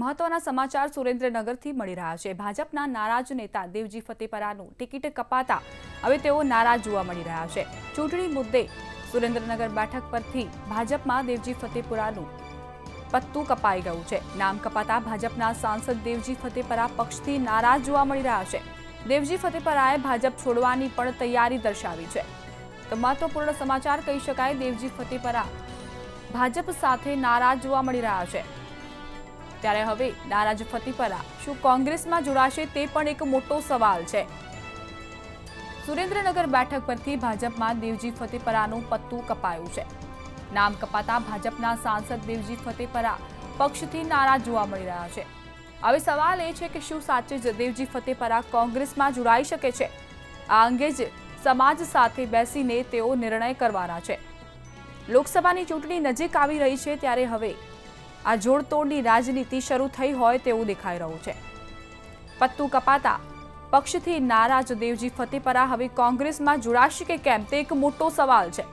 મહત્વના સમાચાર સુરેન્દ્રનગરથી મળી રહ્યા છે. ભાજપના નારાજ નેતા દેવજી ફતેપરાનું ટિકિટ કપાતા હવે તેઓ નારાજ જોવા મળી રહ્યા છે. ચૂંટણી મુદ્દે સુરેન્દ્રનગર બેઠક પરથી ભાજપમાં દેવજી ફતેપુરાનું પત્તું કપાઈ ગયું છે. નામ કપાતા ભાજપના સાંસદ દેવજી ફતેપરા પક્ષથી નારાજ જોવા મળી રહ્યા છે. દેવજી ફતેપરાએ ભાજપ છોડવાની પણ તૈયારી દર્શાવી છે. તો મહત્વપૂર્ણ સમાચાર કહી શકાય, દેવજી ફતેપરા ભાજપ સાથે નારાજ જોવા મળી રહ્યા છે. ત્યારે હવે નારાજ ફતીપરા. શું કોંગ્રેસમાં જોડાશે તે પણ એક મોટો સવાલ છે. સુરેન્દ્રનગર બેઠક પરથી ભાજપમાં દેવજી ફતેપરાનું પત્તું કપાયું છે. નામ કપાતા ભાજપના સાંસદ દેવજી ફતેપરા પક્ષથી નારાજ જોવા મળી રહ્યા છે. હવે સવાલ એ છે કે શું સાચે જ દેવજી ફતેપરા કોંગ્રેસમાં જોડાઈ શકે છે? આ અંગે જ સમાજ સાથે બેસીને તેઓ નિર્ણય કરવાના છે. લોકસભાની ચૂંટણી નજીક આવી રહી છે ત્યારે હવે આ જોડતોડની રાજનીતિ શરૂ થઈ હોય તેવું દેખાઈ રહ્યું છે. પત્તું કપાતા પક્ષથી નારાજ દેવજી ફતેપરા હવે કોંગ્રેસમાં જોડાશે કે કેમ તે એક મોટો સવાલ છે.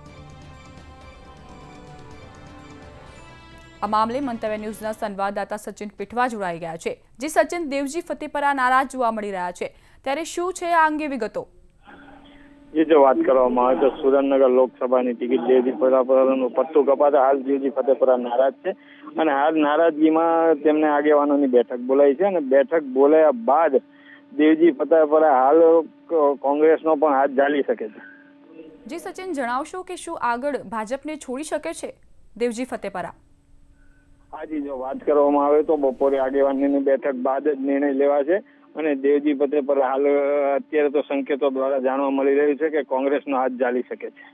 આ મામલે મંતવ્ય ન્યૂઝના સંવાદદાતા સચિન પીઠવા જોડાઈ ગયા છે, જે સચિન દેવજી ફતેપરા નારાજ જોવા મળી રહ્યા છે. ત્યારે શું છે આ અંગે વિગતો? એ જો વાત કરવામાં આવે તો સુરેન્દ્રનગર લોકસભાની ટિકિટ દેવજી ફતેપરાનું પત્તું કપાતા હાલ દેવજી ફતેપુરા નારાજ છે. અને હાલ નારાજગીમાં તેમને આગેવાનોની બેઠક બોલાઈ છે અને બેઠક બોલાયા બાદ દેવજી ફતેપુરા હાલ કોંગ્રેસનો પણ હાથ ઝાલી શકે છે. જી સચિન જણાવશો કે શું આગળ ભાજપને છોડી શકે છે દેવજી ફતેપરા? હાજી જો વાત કરવામાં આવે તો બપોરે આગેવાનીની બેઠક બાદ જ નિર્ણય લેવાશે. અને દેવજી ફતેપરા હાલ, અત્યારે તો સંકેતો દ્વારા જાણવા મળી રહ્યું છે કે કોંગ્રેસનો હાથ ચાલી શકે છે.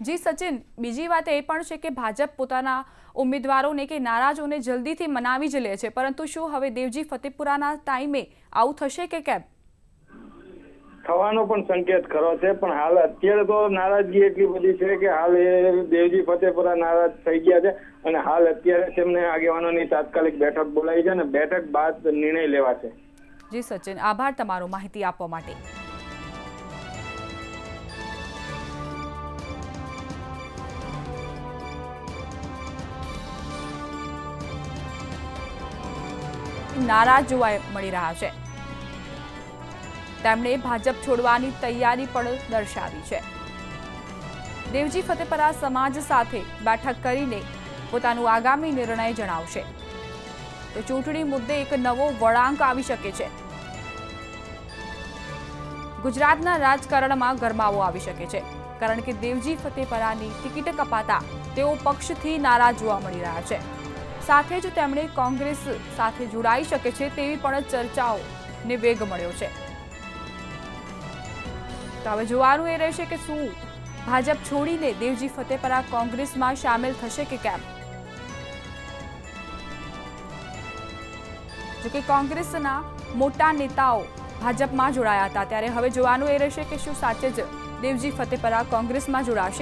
જી સચિન, બીજી વાત એ પણ છે કે ભાજપ પોતાના ઉમેદવારોને કે નારાજોને જલ્દીથી મનાવી જ લે છે. પરંતુ શું હવે દેવજી ફતેપુરાના ટાઈમે આવું થશે કે કેમ? થવાનો પણ સંકેત ખરો છે, પણ હાલ અત્યારે તો નારાજગી એટલી બધી છે કે હાલ એ દેવજી ફતેપુરા નારાજ થઈ ગયા છે અને હાલ અત્યારે તેમને આગેવાનોની તાત્કાલિક બેઠક બોલાવી છે અને બેઠક બાદ નિર્ણય લેવાશે જી સચિન, આભાર તમારો માહિતી આપવા માટે. નારાજ જોવા મળી રહ્યા છે. તેમણે ભાજપ છોડવાની તૈયારી પણ દર્શાવી છે. દેવજી ફતેપરા સમાજ સાથે બેઠક કરીને પોતાનું આગામી નિર્ણય જણાવશે. તો ચૂંટણી મુદ્દે એક નવો વળાંક આવી શકે છે. ગુજરાતના રાજકારણમાં ગરમાવો આવી શકે છે. કારણ કે દેવજી ફતેપરાની ટિકિટ કપાતા તેઓ પક્ષથી નારાજ જોવા મળી રહ્યા છે. સાથે જ તેમણે કોંગ્રેસ સાથે જોડાઈ શકે છે તેવી પણ ચર્ચાઓને વેગ મળ્યો છે. તો હવે જોવાનું એ રહેશે કે શું ભાજપ છોડીને દેવજી ફતેપરા કોંગ્રેસમાં સામેલ થશે કે કેમ? જોકે કોંગ્રેસના મોટા નેતાઓ ભાજપમાં જોડાયા હતા, ત્યારે હવે જોવાનું એ રહેશે કે શું સાચે જ દેવજી ફતેપરા કોંગ્રેસમાં જોડાશે.